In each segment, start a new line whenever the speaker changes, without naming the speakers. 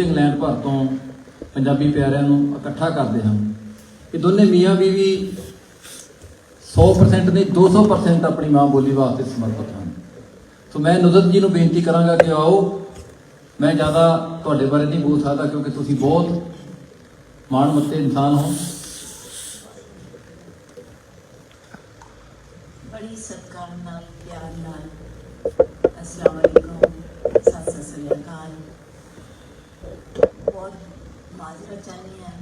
England ਭਰ ਤੋਂ ਪੰਜਾਬੀ ਪਿਆਰਿਆਂ ਨੂੰ ਇਕੱਠਾ ਕਰਦੇ ਹਾਂ ਇਹ ਦੋਨੇ ਮੀਆਂ ਬੀਵੀ 100% ਨਹੀਂ 200% ਆਪਣੀ ਮਾਂ ਬੋਲੀ ਵਾਸਤੇ ਸਮਰਪਿਤ ਹਨ। ਸੋ ਮੈਂ ਨੁਜ਼ਤ ਜੀ ਨੂੰ ਬੇਨਤੀ ਕਰਾਂਗਾ ਕਿ ਆਓ, ਮੈਂ ਜ਼ਿਆਦਾ ਤੁਹਾਡੇ ਬਾਰੇ ਨਹੀਂ ਬੋਲ ਸਕਦਾ ਕਿਉਂਕਿ ਤੁਸੀਂ ਬਹੁਤ ਮਾਣ ਮੱਤੇ ਇਨਸਾਨ ਹੋ।
ਬੜੀ ਸਤਿਕਾਰ ਨਾਲ, ਪਿਆਰ ਨਾਲ। ਅਸਲਾਮ ਅਲੈਕੁਮ ਸਤਿ ਸ੍ਰੀ ਅਕਾਲ ਬਹੁਤ ਮਾਜ਼ਰਤ ਚਾਹਨੀ ਹੈ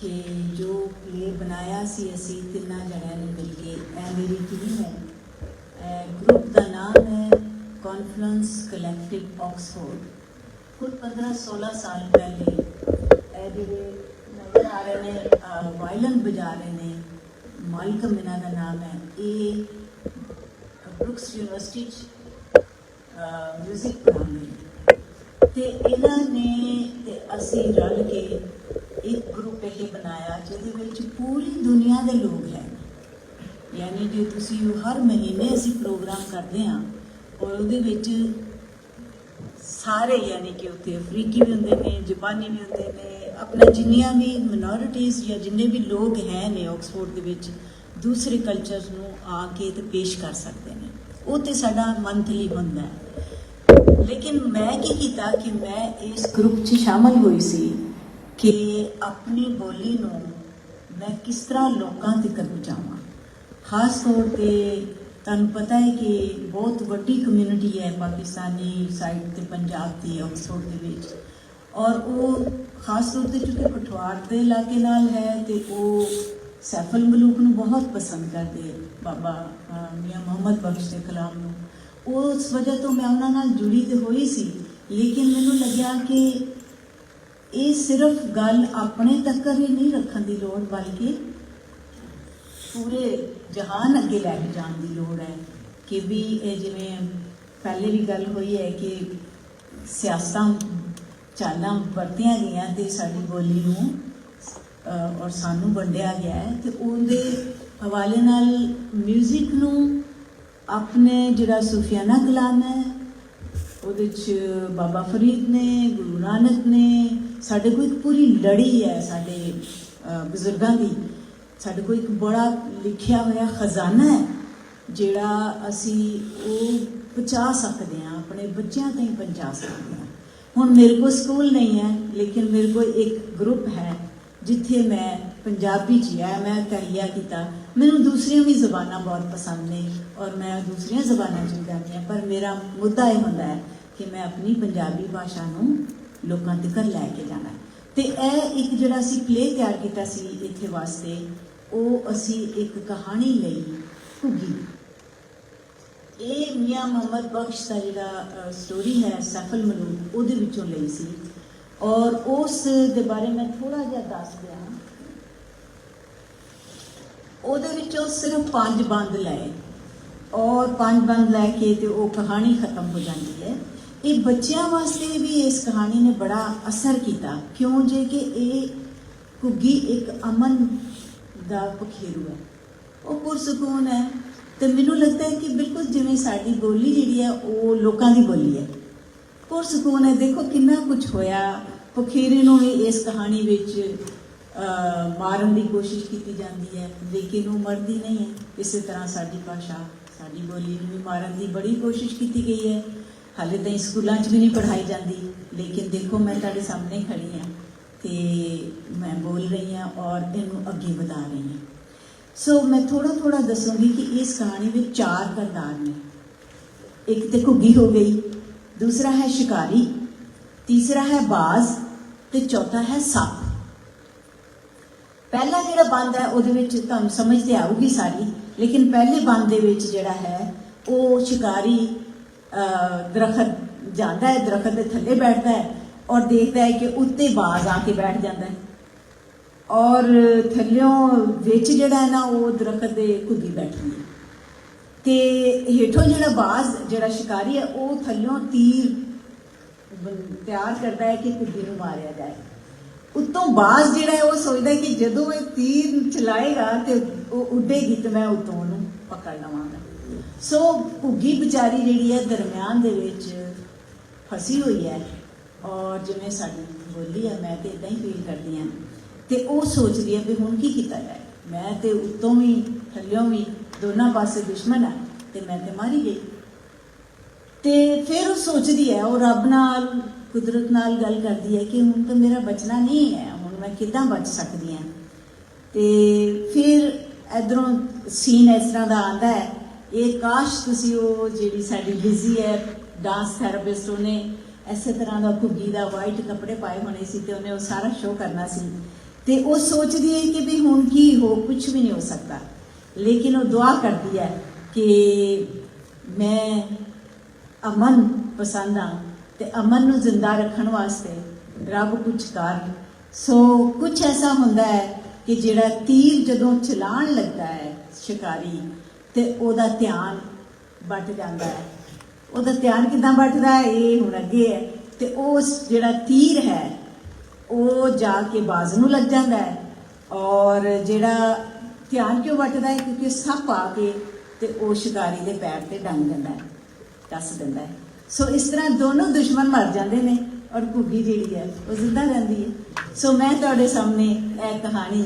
ਕਿ ਜੋ ਪਲੇ ਬਣਾਇਆ ਸੀ ਅਸੀਂ ਤਿੰਨਾਂ ਜਣਿਆਂ ਨੇ ਮਿਲ ਕੇ, ਇਹ ਮੇਰੀ ਟੀਮ ਹੈ। ਇਹ ਗਰੁੱਪ ਦਾ ਨਾਮ ਹੈ ਕੌਨਫਲੈਂਸ ਕਲੈਕਟਿਵ ਆਕਸਫੋਰਡ ਕੁਝ 15 16 ਸਾਲ ਪਹਿਲੇ ਇਹ ਜਿਹੜੇ ਨਜ਼ਰ ਆ ਰਹੇ ਨੇ ਵਾਇਲਨ ਵਜਾ ਰਹੇ ਨੇ, ਮਾਲਕਮ ਇਹਨਾਂ ਦਾ ਨਾਮ ਹੈ। ਇਹ ਬਰੁਕਸ ਯੂਨੀਵਰਸਿਟੀ ਚ ਮਿਊਜ਼ਿਕ ਪੜ੍ਹਾਉਂਦੇ ਨੇ। ਤੇ ਇਹਨਾਂ ਨੇ, ਤੇ ਅਸੀਂ ਰਲ ਕੇ ਇੱਕ ਗਰੁੱਪ ਇਹ ਬਣਾਇਆ ਜਿਹਦੇ ਵਿੱਚ ਪੂਰੀ ਦੁਨੀਆ ਦੇ ਲੋਕ ਹੈ। ਯਾਨੀ ਜੇ ਤੁਸੀਂ ਹਰ ਮਹੀਨੇ ਅਸੀਂ ਪ੍ਰੋਗਰਾਮ ਕਰਦੇ ਹਾਂ ਔਰ ਉਹਦੇ ਵਿੱਚ ਸਾਰੇ ਯਾਨੀ ਕਿ ਉੱਥੇ ਅਫਰੀਕੀ ਵੀ ਹੁੰਦੇ ਨੇ, ਜਾਪਾਨੀ ਵੀ ਹੁੰਦੇ ਨੇ, ਆਪਣਾ ਜਿੰਨੀਆਂ ਵੀ ਮਿਨੋਰਿਟੀਜ਼ ਜਾਂ ਜਿੰਨੇ ਵੀ ਲੋਕ ਹੈ ਨੇ ਆਕਸਫੋਰਡ ਦੇ ਵਿੱਚ, ਦੂਸਰੇ ਕਲਚਰਸ ਨੂੰ ਆ ਕੇ ਤੇ ਪੇਸ਼ ਕਰ ਸਕਦੇ ਨੇ। ਉਹ ਤੇ ਸਾਡਾ ਮੰਥਲੀ ਹੁੰਦਾ ਹੈ। ਲੇਕਿਨ ਮੈਂ ਕੀ ਕੀਤਾ ਕਿ ਮੈਂ ਇਸ ਗਰੁੱਪ 'ਚ ਸ਼ਾਮਲ ਹੋਈ ਸੀ। ਕਿ ਆਪਣੀ ਬੋਲੀ ਨੂੰ ਮੈਂ ਕਿਸ ਤਰ੍ਹਾਂ ਲੋਕਾਂ ਤੱਕ ਪਹੁੰਚਾਵਾਂ? ਖਾਸ ਤੌਰ ਤੇ ਤੁਹਾਨੂੰ ਪਤਾ ਹੈ ਕਿ ਬਹੁਤ ਵੱਡੀ ਕਮਿਊਨਿਟੀ ਹੈ ਪਾਕਿਸਤਾਨੀ ਸਾਈਡ ਤੇ ਪੰਜਾਬ ਦੀ ਆਕਸਫੋਰਡ ਦੇ ਵਿੱਚ। ਔਰ ਉਹ ਖਾਸ ਤੌਰ ਤੇ ਕਿਉਂਕਿ ਪਠਵਾਰ ਦੇ ਇਲਾਕੇ ਨਾਲ ਹੈ ਤੇ ਉਹ ਸੈਫਲ ਮਲੂਕ ਨੂੰ ਬਹੁਤ ਪਸੰਦ ਕਰਦੇ ਬਾਬਾ ਅਹ, ਮੀਆਂ ਮੁਹੰਮਦ ਬਖਸ਼ ਦੇ ਕਲਾਮ ਨੂੰ। ਉਸ ਵਜ੍ਹਾ ਤੋਂ ਮੈਂ ਉਹਨਾਂ ਨਾਲ ਜੁੜੀ ਤੇ ਹੋਈ ਸੀ। ਲੇਕਿਨ ਮੈਨੂੰ ਲੱਗਿਆ ਕਿ ਇਹ ਸਿਰਫ ਗੱਲ ਆਪਣੇ ਤੱਕ ਹੀ ਨਹੀਂ ਰੱਖਣ ਦੀ ਲੋੜ, ਬਲਕਿ ਪੂਰੇ ਜਹਾਨ ਅੱਗੇ ਲੈ ਕੇ ਜਾਣ ਦੀ ਲੋੜ ਹੈ ਕਿ ਵੀ ਇਹ ਜਿਵੇਂ ਪਹਿਲੇ ਵੀ ਗੱਲ ਹੋਈ ਹੈ ਕਿ ਸਿਆਸਤਾਂ ਚਾਲਾਂ ਵਰਤੀਆਂ ਗਈਆਂ ਤੇ ਸਾਡੀ ਬੋਲੀ ਨੂੰ ਔਰ ਸਾਨੂੰ ਵੰਡਿਆ ਗਿਆ ਹੈ ਤੇ ਉਹਦੇ ਹਵਾਲੇ ਨਾਲ 뮤직 ਨੂੰ ਆਪਣੇ ਜਿਹੜਾ ਸੂਫੀਆਨਾ ਕਲਾਮ ਹੈ, ਉਹਦੇ ਚ ਬਾਬਾ ਫਰੀਦ ਨੇ, ਗੁਰੂ ਨਾਨਕ ਨੇ ਸਾਡੇ ਕੋਲ ਇੱਕ ਪੂਰੀ ਲੜੀ ਹੈ ਸਾਡੇ ਬਜ਼ੁਰਗਾਂ ਦੀ। ਸਾਡੇ ਕੋਲ ਇੱਕ ਬੜਾ ਲਿਖਿਆ ਹੋਇਆ ਖਜ਼ਾਨਾ ਹੈ, ਜਿਹੜਾ ਅਸੀਂ ਉਹ ਪਹੁੰਚਾ ਸਕਦੇ ਹਾਂ, ਆਪਣੇ ਬੱਚਿਆਂ ਤਾਈਂ ਪਹੁੰਚਾ ਸਕਦੇ ਹਾਂ। ਹੁਣ ਮੇਰੇ ਕੋਲ ਸਕੂਲ ਨਹੀਂ ਹੈ, ਲੇਕਿਨ ਮੇਰੇ ਕੋਲ ਇੱਕ ਗਰੁੱਪ ਹੈ, ਜਿੱਥੇ ਮੈਂ ਪੰਜਾਬੀ ਚ ਹੈ ਮੈਂ ਕਹੀਆ ਕੀਤਾ। ਮੈਨੂੰ ਦੂਸਰੀਆਂ ਵੀ ਜ਼ਬਾਨਾਂ ਬਹੁਤ ਪਸੰਦ ਨੇ ਔਰ ਮੈਂ ਦੂਸਰੀਆਂ ਜ਼ਬਾਨਾਂ ਚ ਵੀ ਗਾਉਂਦੀ ਹਾਂ, ਪਰ ਮੇਰਾ ਮੁੱਦਾ ਇਹ ਹੁੰਦਾ ਹੈ ਕਿ ਮੈਂ ਆਪਣੀ ਪੰਜਾਬੀ ਭਾਸ਼ਾ ਨੂੰ ਲੋਕਾਂ ਤੱਕ ਲੈ ਕੇ ਜਾਣਾ। ਹੈ ਤੇ ਇਹ ਇੱਕ ਜਿਹੜਾ ਅਸੀਂ ਪਲੇ ਤਿਆਰ ਕੀਤਾ ਸੀ ਇੱਥੇ ਵਾਸਤੇ, ਉਹ ਅਸੀਂ ਇੱਕ ਕਹਾਣੀ ਲਈ ਘੁੱਗੀ ਇਹ ਮੀਆਂ ਮੁਹੰਮਦ ਬਖਸ਼ ਦਾ ਜਿਹੜਾ ਸਟੋਰੀ ਹੈ, ਸਫਲ ਮਲੂਕ, ਉਹਦੇ ਵਿੱਚੋਂ ਲਈ ਸੀ। ਔਰ ਉਸ ਦੇ ਬਾਰੇ ਮੈਂ ਥੋੜਾ ਜਿਹਾ ਦੱਸ ਦਿਆਂ। ਉਹਦੇ ਵਿੱਚੋਂ ਸਿਰਫ ਪੰਜ ਬੰਦ ਲਏ। ਔਰ ਪੰਜ ਬੰਦ ਲੈ ਕੇ ਤੇ ਉਹ ਕਹਾਣੀ ਖਤਮ ਹੋ ਜਾਂਦੀ ਹੈ। ਇਹ ਬੱਚਿਆਂ ਵਾਸਤੇ ਵੀ ਇਸ ਕਹਾਣੀ ਨੇ ਬੜਾ ਅਸਰ ਕੀਤਾ। ਕਿਉਂ? ਜੇ ਕਿ ਇਹ ਘੁੱਗੀ ਇੱਕ ਅਮਨ ਦਾ ਪਖੇਰੂ ਹੈ। ਉਹ ਪੁਰਸਕੂਨ ਹੈ ਤੇ ਮੈਨੂੰ ਲੱਗਦਾ ਹੈ ਕਿ ਬਿਲਕੁਲ ਜਿਵੇਂ ਸਾਡੀ ਬੋਲੀ ਜਿਹੜੀ ਹੈ, ਉਹ ਲੋਕਾਂ ਦੀ ਬੋਲੀ ਹੈ। ਪੁਰਸਕੂਨ ਹੈ। ਦੇਖੋ ਕਿੰਨਾ ਕੁਝ ਹੋਇਆ। ਪਖੇਰੇ ਨੂੰ ਵੀ ਇਸ ਕਹਾਣੀ ਵਿੱਚ ਮਾਰਨ ਦੀ ਕੋਸ਼ਿਸ਼ ਕੀਤੀ ਜਾਂਦੀ ਹੈ। ਲੇਕਿਨ ਉਹ ਮਰਦੀ ਨਹੀਂ ਹੈ। ਇਸੇ ਤਰ੍ਹਾਂ ਸਾਡੀ ਭਾਸ਼ਾ, ਸਾਡੀ ਬੋਲੀ ਨੂੰ ਵੀ ਮਾਰਨ ਦੀ ਬੜੀ ਕੋਸ਼ਿਸ਼ ਕੀਤੀ ਗਈ ਹੈ। ਹਾਲੇ ਤਾਂ ਸਕੂਲਾਂ 'ਚ ਵੀ ਨਹੀਂ ਪੜ੍ਹਾਈ ਜਾਂਦੀ, ਲੇਕਿਨ ਦੇਖੋ ਮੈਂ ਤੁਹਾਡੇ ਸਾਹਮਣੇ ਖੜੀ ਹਾਂ ਤੇ ਮੈਂ ਬੋਲ ਰਹੀ ਹਾਂ ਔਰ ਇਹਨੂੰ ਅੱਗੇ ਵਧਾ ਰਹੀ ਹਾਂ। ਸੋ ਮੈਂ ਥੋੜਾ ਥੋੜਾ ਦੱਸੂੰਗੀ ਕਿ ਇਸ ਕਹਾਣੀ ਵਿੱਚ ਚਾਰ ਕਿਰਦਾਰ ਨੇ। ਇੱਕ ਤੇ ਘੁੱਗੀ ਹੋ ਗਈ, ਦੂਸਰਾ ਹੈ ਸ਼ਿਕਾਰੀ, ਤੀਸਰਾ ਹੈ ਬਾਜ਼ ਤੇ ਚੌਥਾ ਹੈ ਸੱਪ। ਪਹਿਲਾ ਜਿਹੜਾ ਬੰਦ ਹੈ ਉਹਦੇ ਵਿੱਚ ਤੁਹਾਨੂੰ ਸਮਝ ਤੇ ਆਊਗੀ ਸਾਰੀ, ਲੇਕਿਨ ਪਹਿਲੇ ਬੰਦ ਦੇ ਵਿੱਚ ਜਿਹੜਾ ਹੈ ਉਹ ਸ਼ਿਕਾਰੀ ਦਰਖਤ ਜਾਂਦਾ ਹੈ, ਦਰਖਤ ਦੇ ਥੱਲੇ ਬੈਠਦਾ ਹੈ ਔਰ ਦੇਖਦਾ ਹੈ ਕਿ ਉੱਤੇ ਬਾਜ਼ ਆ ਕੇ ਬੈਠ ਜਾਂਦਾ ਹੈ। ਔਰ ਥੱਲਿਓਂ ਵਿੱਚ ਜਿਹੜਾ ਹੈ ਨਾ, ਉਹ ਦਰਖਤ ਦੇ ਘੁੱਗੀ ਬੈਠੀ ਹੈ। ਤੇ ਹੇਠੋਂ ਜਿਹੜਾ ਬਾਜ਼, ਜਿਹੜਾ ਸ਼ਿਕਾਰੀ ਹੈ, ਉਹ ਥੱਲਿਓਂ ਤੀਰ ਤਿਆਰ ਕਰਦਾ ਹੈ ਕਿ ਘੁੱਗੀ ਨੂੰ ਮਾਰਿਆ ਜਾਏ। ਉੱਤੋਂ ਬਾਜ਼ ਜਿਹੜਾ ਹੈ, ਉਹ ਸੋਚਦਾ ਹੈ ਕਿ ਜਦੋਂ ਇਹ ਤੀਰ ਚਲਾਏਗਾ ਤੇ ਉਹ ਉੱਡੇਗੀ ਤੇ ਮੈਂ ਉੱਤੋਂ ਉਹਨੂੰ ਪਕੜ ਲਵਾਂਗਾ ਸੋ ਘੁੱਗੀ ਵਿਚਾਰੀ ਜਿਹੜੀ ਹੈ ਦਰਮਿਆਨ ਦੇ ਵਿੱਚ ਫਸੀ ਹੋਈ ਹੈ ਔਰ ਜਿਵੇਂ ਸਾਡੀ ਬੋਲੀ ਆ, ਮੈਂ ਤੇ ਇਦਾਂ ਹੀ ਫੀਲ ਕਰਦੀ ਹਾਂ। ਤੇ ਉਹ ਸੋਚਦੀ ਹੈ ਵੀ ਹੁਣ ਕੀ ਕੀਤਾ ਜਾਏ? ਮੈਂ ਤੇ ਉੱਤੋਂ ਵੀ, ਥੱਲਿਓਂ ਵੀ ਦੋਨਾਂ ਪਾਸੇ ਦੁਸ਼ਮਣ ਆ ਤੇ ਮੈਂ ਤੇ ਮਾਰੀ ਗਈ। ਤੇ ਫਿਰ ਉਹ ਸੋਚਦੀ ਹੈ, ਉਹ ਰੱਬ ਨਾਲ, ਕੁਦਰਤ ਨਾਲ ਗੱਲ ਕਰਦੀ ਹੈ ਕਿ ਹੁਣ ਤਾਂ ਮੇਰਾ ਬਚਣਾ ਨਹੀਂ ਹੈ, ਹੁਣ ਮੈਂ ਕਿੱਦਾਂ ਬਚ ਸਕਦੀ ਹਾਂ? ਤੇ ਫਿਰ ਇਧਰੋਂ ਸੀਨ ਇਸ ਤਰ੍ਹਾਂ ਦਾ ਆਂਦਾ ਹੈ ਇਹ ਕਾਸ਼ ਤੁਸੀਂ ਉਹ ਜਿਹੜੀ ਸਾਡੀ ਬਿਜ਼ੀ ਹੈ ਡਾਂਸ ਥੈਰੇਪਿਸਟ ਉਹਨੇ ਐਸੇ ਤਰ੍ਹਾਂ ਦਾ ਘੁੱਗੀ ਦਾ ਵਾਈਟ ਕੱਪੜੇ ਪਾਏ ਹੋਣੇ ਸੀ ਤੇ ਉਹਨੇ ਉਹ ਸਾਰਾ ਸ਼ੋਅ ਕਰਨਾ ਸੀ। ਤੇ ਉਹ ਸੋਚਦੀ ਹੈ ਕਿ ਵੀ ਹੁਣ ਕੀ ਹੋ ਕੁਝ ਵੀ ਨਹੀਂ ਹੋ ਸਕਦਾ। ਲੇਕਿਨ ਉਹ ਦੁਆ ਕਰਦੀ ਹੈ ਕਿ ਮੈਂ ਅਮਨ ਪਸੰਦ ਆ ਤੇ ਅਮਨ ਨੂੰ ਜ਼ਿੰਦਾ ਰੱਖਣ ਵਾਸਤੇ ਰੱਬ ਕੁਝ ਕਰ। ਸੋ ਕੁਝ ਐਸਾ ਹੁੰਦਾ ਹੈ ਕਿ ਜਿਹੜਾ ਤੀਰ ਜਦੋਂ ਚਲਾਣ ਲੱਗਦਾ ਹੈ ਸ਼ਿਕਾਰੀ ਤੇ ਉਹਦਾ ਧਿਆਨ ਵੱਟ ਜਾਂਦਾ ਹੈ। ਉਹਦਾ ਧਿਆਨ ਕਿਦਾਂ ਵੱਟਦਾ ਹੈ? ਇਹ ਹੁਣ ਅੱਗੇ ਹੈ। ਤੇ ਉਸ ਜਿਹੜਾ ਤੀਰ ਹੈ, ਉਹ ਜਾ ਕੇ ਬਾਜ਼ ਨੂੰ ਲੱਗ ਜਾਂਦਾ ਹੈ। ਔਰ ਜਿਹੜਾ ਧਿਆਨ ਕਿਉਂ ਵੱਟਦਾ ਹੈ? ਕਿਉਂਕਿ ਸੱਪ ਆ ਕੇ ਤੇ ਉਹ ਸ਼ਿਕਾਰੀ ਦੇ ਪੈਰ ਤੇ ਡੰਗ ਦਿੰਦਾ ਹੈ ਦੱਸ ਦਿੰਦਾ ਹੈ। ਸੋ ਇਸ ਤਰ੍ਹਾਂ ਦੋਨੋਂ ਦੁਸ਼ਮਣ ਮਰ ਜਾਂਦੇ ਨੇ ਔਰ ਘੁੱਗੀ ਜਿਹੜੀ ਹੈ, ਉਹ ਜ਼ਿੰਦਾ ਰਹਿੰਦੀ ਹੈ। ਸੋ ਮੈਂ ਤੁਹਾਡੇ ਸਾਹਮਣੇ ਇਹ ਕਹਾਣੀ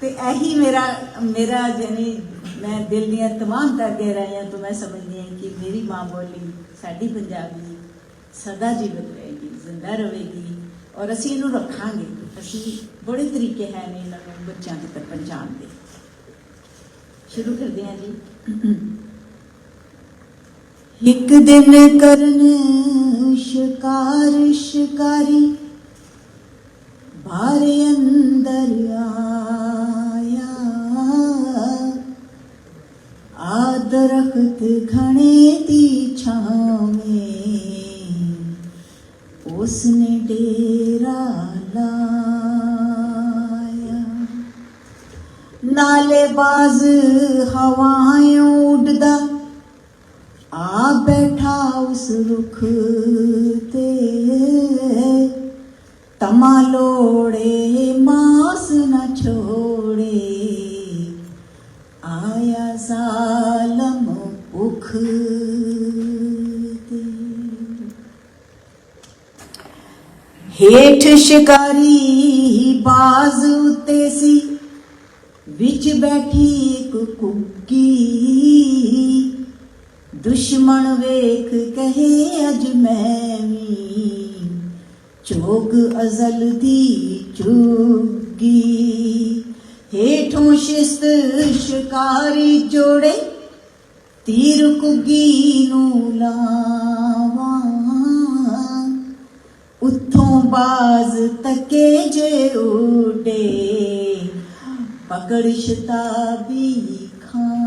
ਤੇ ਇਹੀ ਮੇਰਾ ਮੇਰਾ ਜਾਨੀ ਮੈਂ ਦਿਲ ਦੀਆਂ तमाम ਤਰ ਗਹਿਰਾਈਆਂ ਤੋਂ ਮੈਂ ਸਮਝਦੀ ਹਾਂ ਕਿ ਮੇਰੀ ਮਾਂ ਬੋਲੀ ਸਾਡੀ ਪੰਜਾਬੀ ਸਦਾ ਜੀਵਤ ਰਹੇਗੀ ਜ਼ਿੰਦਾ ਰਹੇਗੀ ਔਰ ਅਸੀਂ ਇਹਨੂੰ ਰੱਖਾਂਗੇ ਅਸੀਂ ਬੜੇ ਤਰੀਕੇ ਹੈ ਨੇ ਇਹਨਾਂ ਨੂੰ ਬੱਚਿਆਂ ਤੱਕ ਪਹੁੰਚਾਉਣ ਦੇ ਸ਼ੁਰੂ ਕਰਦੇ ਹਾਂ ਜੀ ਇੱਕ ਦਿਨ ਕਰਨ ਸ਼ਿਕਾਰ ਸ਼ਿਕਾਰੀ ਬਾਰੇ ਅੰਦਰ ਆਇਆ ਖਣੇ ਦੀ ਛਾਵੇਂ। ਉਸਨੇ ਡੇਰਾ ਲਾਇਆ। ਨਾਲੇ ਬਾਜ਼ ਹਵਾਇਓਂ ਉੱਡਦਾ। ਆ ਬੈਠਾ ਉਸ ਰੁੱਖ ਤੇ। ਤਮਾ ਲੋੜੇ, ਮਾਸ ਨਾ ਛੋੜੇ। ਆਇਆ ਜ਼ਾਲਮ ਭੁਖ ਹੇਠ ਸ਼ਿਕਾਰੀ ਬਾਜ਼ ਉਤੇ ਸੀ, ਵਿੱਚ ਬੈਠੀ ਇੱਕ ਕੁੱਕੀ। ਦੁਸ਼ਮਣ ਵੇਖ ਕਹੇ, ਅਜ ਮੈਂ ਵੀ ਚੋਗ ਅਜ਼ਲ ਦੀ ਚੁੱਗੀ ਹੇਠੋਂ ਸ਼ਿਸਤ ਸ਼ਿਕਾਰੀ ਜੋੜੇ ਤੀਰ ਕੁੱਗੀ ਨੂੰ ਲਾਵਾਂ। ਉੱਥੋਂ ਬਾਜ਼ ਤੱਕੇ ਜੇ ਉਡੇ, ਪਕੜ ਸ਼ਤਾਬੀ ਖਾਂ।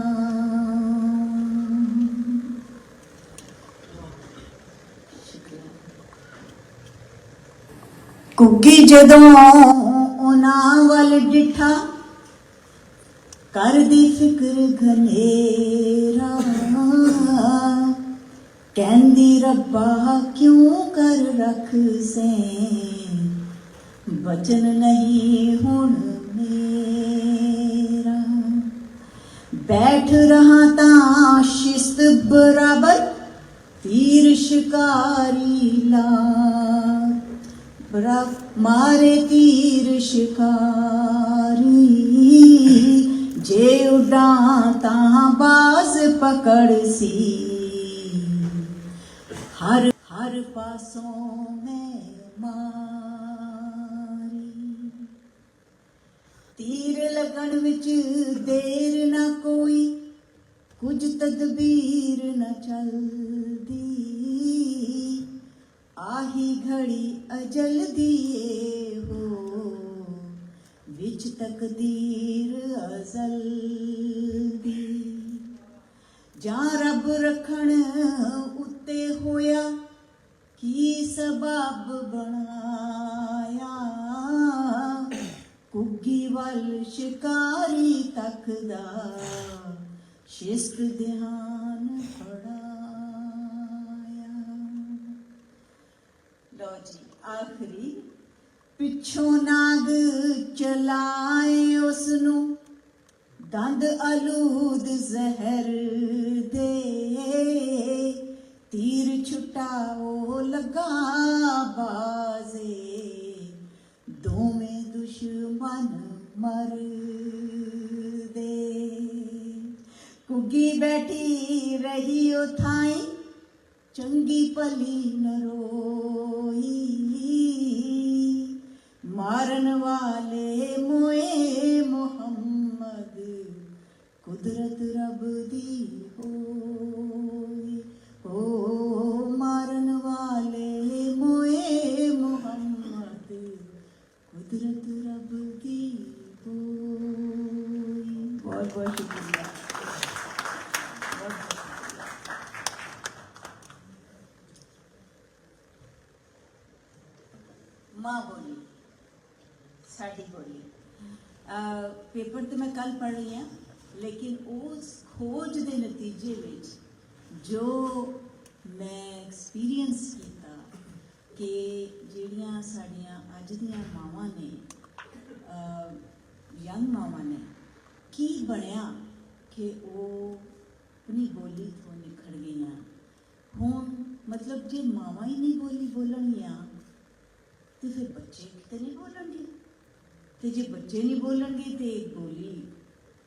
ਕੁੱਗੀ ਜਦੋਂ ਉਹਨਾਂ ਵੱਲ ਡਿਠਾ, ਕਰਦੀ ਫਿਕਰ ਘਨੇਰਾ। ਕਹਿੰਦੀ ਰੱਬਾ, ਕਿਉਂ ਕਰ ਰੱਖ ਸੇ ਬਚਨ ਨਹੀਂ ਹੁਣ ਮੇਰਾ। ਬੈਠ ਰਹਾ ਤਾਂ ਸ਼ਿਸਤ ਬਰਾਬਰ, ਤੀਰ ਸ਼ਿਕਾਰੀ ਲਾ। ਬਰਾ ਮਾਰੇ ਤੀਰ ਸ਼ਿਕਾਰੀ। ਜੇ ਉਡਾਂ ਤਾਂ ਬਾਜ਼ ਪਕੜ ਸੀ ਹਰ ਹਰ ਪਾਸੋਂ ਮੈਂ ਮਾਰੀ। ਤੀਰ ਲੱਗਣ ਵਿੱਚ ਦੇਰ ਨਾ ਕੋਈ, ਕੁਝ ਤਦਬੀਰ ਨਾ ਚਲਦੀ। ਆਹੀ ਘੜੀ ਅਜਲ ਦੀ ਏ ਵਿੱਚ ਤਕਦੀਰ ਅਜ਼ਲ ਦੀ। ਜਾਂ ਰੱਬ ਰੱਖਣ ਉੱਤੇ ਹੋਇਆ ਕੀ ਸਬਬ ਬਣਾਇਆ? ਕੁੱਗੀ ਵੱਲ ਸ਼ਿਕਾਰੀ ਤੱਕਦਾ ਸ਼ਿਸ਼ਕ ਧਿਆਨ ਫੜਾਇਆ। ਲੋ ਜੀ, ਆਖਰੀ ਪਿੱਛੋਂ ਨਾਗ ਚਲਾਏ ਉਸ ਨੂੰ ਦੰਦ ਅਲੂਦ ਜ਼ਹਿਰ ਦੇ ਤੀਰ ਛੁਟਾਓ ਲਗਾ ਬਾਜ਼ੇ ਦੋਵੇਂ ਦੁਸ਼ਮਣ ਮਰ ਦੇ ਕੁੱਗੀ ਬੈਠੀ ਰਹੀ ਉਥਾਈ ਚੰਗੀ ਭਲੀ ਨਰੋ ਮਾਰਨ ਵਾਲੇ ਮੋਏ ਮੁਹੰਮਦ, ਕੁਦਰਤ ਰੱਬ ਦੀ ਹੋਈ। ਓ ਮਾਰਨ ਵਾਲੇ ਮੋਏ ਮੁਹੰਮਦ, ਕੁਦਰਤ ਰੱਬ ਦੀ ਹੋਈ। ਬਹੁਤ ਬਹੁਤ ਸ਼ੁਕਰੀਆ। ਬਹੁਤ ਮਾਂ ਸਾਡੀ ਬੋਲੀ ਪੇਪਰ ਤੇ ਮੈਂ ਕੱਲ ਪੜ੍ਹ ਰਹੀ ਹਾਂ, ਲੇਕਿਨ ਉਸ ਖੋਜ ਦੇ ਨਤੀਜੇ ਵਿੱਚ ਜੋ ਮੈਂ ਐਕਸਪੀਰੀਅੰਸ ਕੀਤਾ ਕਿ ਜਿਹੜੀਆਂ ਸਾਡੀਆਂ ਅੱਜ ਦੀਆਂ ਮਾਵਾਂ ਨੇ ਯੰਗ ਮਾਵਾਂ ਨੇ, ਕੀ ਬਣਿਆ ਕਿ ਉਹ ਆਪਣੀ ਬੋਲੀ ਤੋਂ ਨਿਖੜ ਗਈਆਂ? ਹੁਣ ਮਤਲਬ ਜੇ ਮਾਵਾਂ ਹੀ ਨਹੀਂ ਬੋਲੀ ਬੋਲਣਗੀਆਂ, ਤੇ ਫਿਰ ਬੱਚੇ ਕਿਤੇ ਨਹੀਂ ਬੋਲਣਗੇ? ਤੇ ਜੇ ਬੱਚੇ ਨਹੀਂ ਬੋਲਣਗੇ ਤੇ ਬੋਲੀ।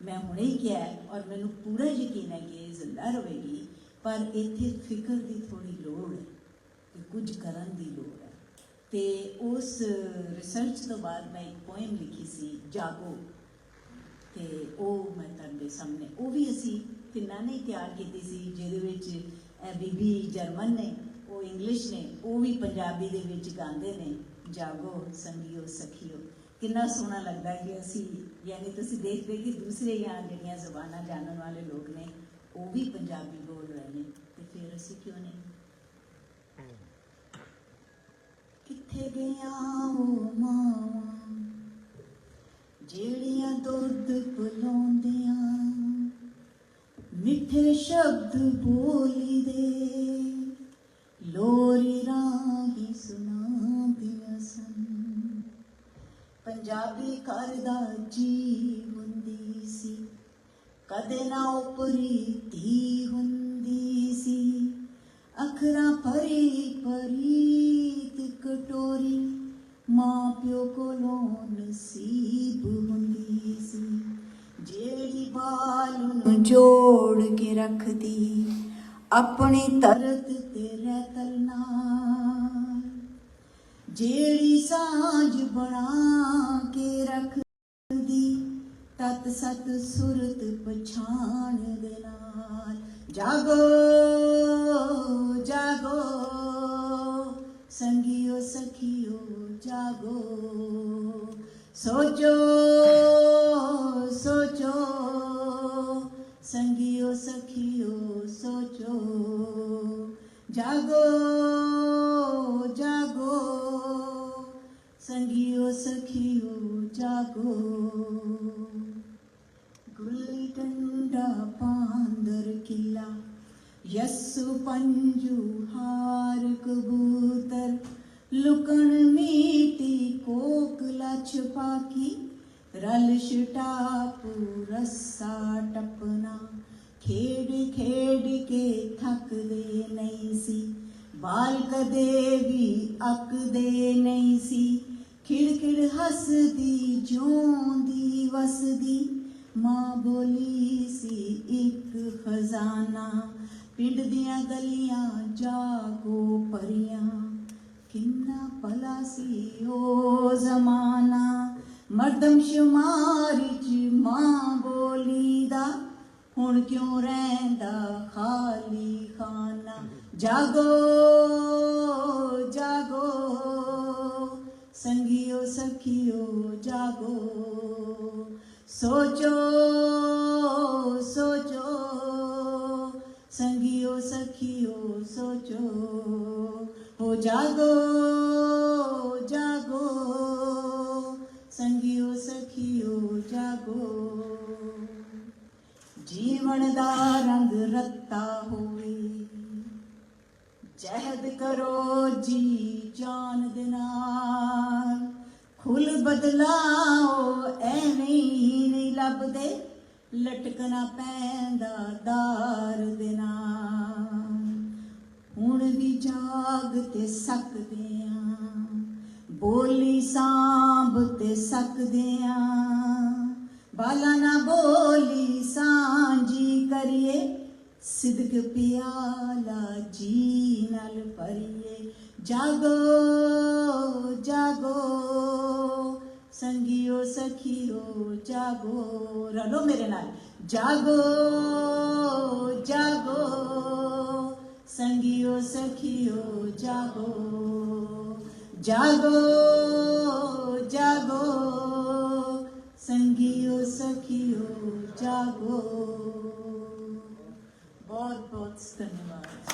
ਮੈਂ ਹੁਣੇ ਹੀ ਕਿਹਾ ਔਰ ਮੈਨੂੰ ਪੂਰਾ ਯਕੀਨ ਹੈ ਕਿ ਇਹ ਜ਼ਿੰਦਾ ਰਹੇਗੀ, ਪਰ ਇੱਥੇ ਫਿਕਰ ਦੀ ਥੋੜੀ ਲੋੜ ਹੈ ਕਿ ਕੁਝ ਕਰਨ ਦੀ ਲੋੜ ਹੈ। ਤੇ ਉਸ ਰਿਸਰਚ ਤੋਂ ਬਾਅਦ ਮੈਂ ਇੱਕ ਪੋਇਮ ਲਿਖੀ ਸੀ, ਜਾਗੋ। ਤੇ ਉਹ ਮੈਂ ਤੁਹਾਡੇ ਸਾਹਮਣੇ, ਉਹ ਵੀ ਅਸੀਂ ਤਿੰਨਾਂ ਨੇ ਤਿਆਰ ਕੀਤੀ ਸੀ, ਜਿਹਦੇ ਵਿੱਚ ਇਹ ਬੀਬੀ ਜਰਮਨ ਨੇ, ਉਹ ਇੰਗਲਿਸ਼ ਨੇ, ਉਹ ਵੀ ਪੰਜਾਬੀ ਦੇ ਵਿੱਚ ਗਾਉਂਦੇ ਨੇ, ਜਾਗੋ, ਸੰਗੀਓ, ਸਖੀਓ। ਕਿੰਨਾ ਸੋਹਣਾ ਲੱਗਦਾ ਕਿ ਅਸੀਂ ਯਾਨੀ ਤੁਸੀਂ ਦੇਖਦੇ ਕਿ ਦੂਸਰੇ ਜਾਂ ਜਿਹੜੀਆਂ ਜ਼ਬਾਨਾਂ ਜਾਣਨ ਵਾਲੇ ਲੋਕ ਨੇ, ਉਹ ਵੀ ਪੰਜਾਬੀ ਬੋਲ ਰਹੇ ਨੇ, ਤੇ ਫਿਰ ਅਸੀਂ ਕਿਉਂ ਨਹੀਂ? ਕਿੱਥੇ ਗਿਆ ਉਹ ਮਾਵਾਂ ਜਿਹੜੀਆਂ ਦੁੱਧ ਪਿਲਾਉਂਦੀਆਂ, ਮਿੱਠੇ ਸ਼ਬਦ ਬੋਲੀ ਦੇ ਲੋਰੀ ਪੰਜਾਬੀ ਘਰ ਜੀ ਹੁੰਦੀ ਸੀ। ਕਦੇ ਨਾ ਉਪਰੀ ਧੀ ਹੁੰਦੀ ਸੀ। ਅਖਰਾਂ ਭਰੀ ਪਰੀਤ ਕਟੋਰੀ ਮਾਂ ਪਿਓ ਕੋਲੋਂ ਨਸੀਬ ਹੁੰਦੀ ਸੀ। ਜਿਹੜੀ ਬਾਲ ਨੂੰ ਜੋੜ ਕੇ ਰੱਖਦੀ, ਆਪਣੀ ਤਰਤ ਤੇ ਰਹਿਤਲ ਨਾਲ ਜਿਹੜੀ ਸਾਂਝ ਬਣਾ ਕੇ ਰੱਖਦੀ, ਤਤ ਸਤ ਸੁਰਤ ਪਛਾਣ ਦੇ ਨਾਲ। ਜਾਗੋ ਜਾਗੋ, ਸੰਗੀਓ, ਸਖਿਓ, ਜਾਗੋ। ਸੋਚੋ ਜਾਗੋ ਗੁੱਲੀ ਡੰਡਾ ਪਾਂਦਰ ਕਿਲਾ, ਯਸੂ ਪੰਜੂ ਹਾਰ ਕਬੂਤਰ। ਲੁਕਣ ਮੀਟੀ ਕੋਕਲਾ ਛਪਾਕੀ ਰਲ ਛਟਾਪੂ ਰੱਸਾ ਟਪਨਾ ਖੇਡ ਖੇਡ ਕੇ ਥੱਕਦੇ ਨਹੀਂ ਸੀ ਬਾਲ ਕਦੇ ਵੀ ਅੱਕਦੇ ਨਹੀਂ ਸੀ। ਖਿੜਖਿੜ ਹੱਸਦੀ, ਜਿਉਂਦੀ, ਵਸਦੀ। ਮਾਂ ਬੋਲੀ ਸੀ ਇੱਕ ਖਜ਼ਾਨਾ। ਪਿੰਡ ਦੀਆਂ ਗਲੀਆਂ ਜਾਗੋ ਪਰੀਆਂ ਕਿੰਨਾ ਭਲਾ ਸੀ ਉਹ ਜ਼ਮਾਨਾ। ਮਰਦਮ ਸ਼ੁਮਾਰ ਚ ਮਾਂ ਬੋਲੀ ਦਾ। ਹੁਣ ਕਿਉਂ ਰਹਿੰਦਾ ਖਾਲੀ ਖਾਨਾ? ਜਾਗੋ। ਜਾਗੋ ਸੰਗੀਓ ਸਖੀਓ ਜਾਗੋ? ਸੋਚੋ ਸੋਚੋ। ਸੰਗੀਓ, ਸਖੀਓ, ਸੋਚੋ। ਹੋ ਜਾਗੋ ਜਾਗੋ। ਸੰਗੀਓ, ਸਖੀਓ, ਜਾਗੋ। ਜੀਵਨ ਦਾ ਰੰਗ ਰੱਤਾ ਹੋਵੇ। ਜਹਿਦ ਕਰੋ ਜੀ। ਬਦਲਾਓ, ਐਵੇਂ ਹੀ ਨਹੀਂ ਲੱਭਦੇ। ਲਟਕਣਾ ਪੈਂਦਾ ਦਾਰ ਦੇ ਨਾਲ ਹੁਣ ਵੀ ਜਾਗ ਤੇ ਸਕਦੇ ਆ, ਬੋਲੀ ਸਾਂਭ ਤੇ ਸਕਦੇ ਆ। ਬਾਲਾ ਨਾ ਬੋਲੀ ਸਾਂਝੀ ਕਰੀਏ, ਸਿਦਕ ਪਿਆਲਾ ਜੀ ਨਾਲ ਭਰੀਏ। ਜਾਗੋ ਜਾਗੋ। ਸੰਗਿਓ ਸਖੀਓ ਜਾਗੋ ਰਲੋ ਮੇਰੇ ਨਾਲ ਜਾਗੋ ਜਾਗੋ ਸੰਗਿਓ ਸਖੀਓ ਜਾਗੋ ਜਾਗੋ ਜਾਗੋ ਸੰਗਿਓ ਸਖੀਓ ਜਾਗੋ ਬਹੁਤ ਬਹੁਤ ਧੰਨਵਾਦ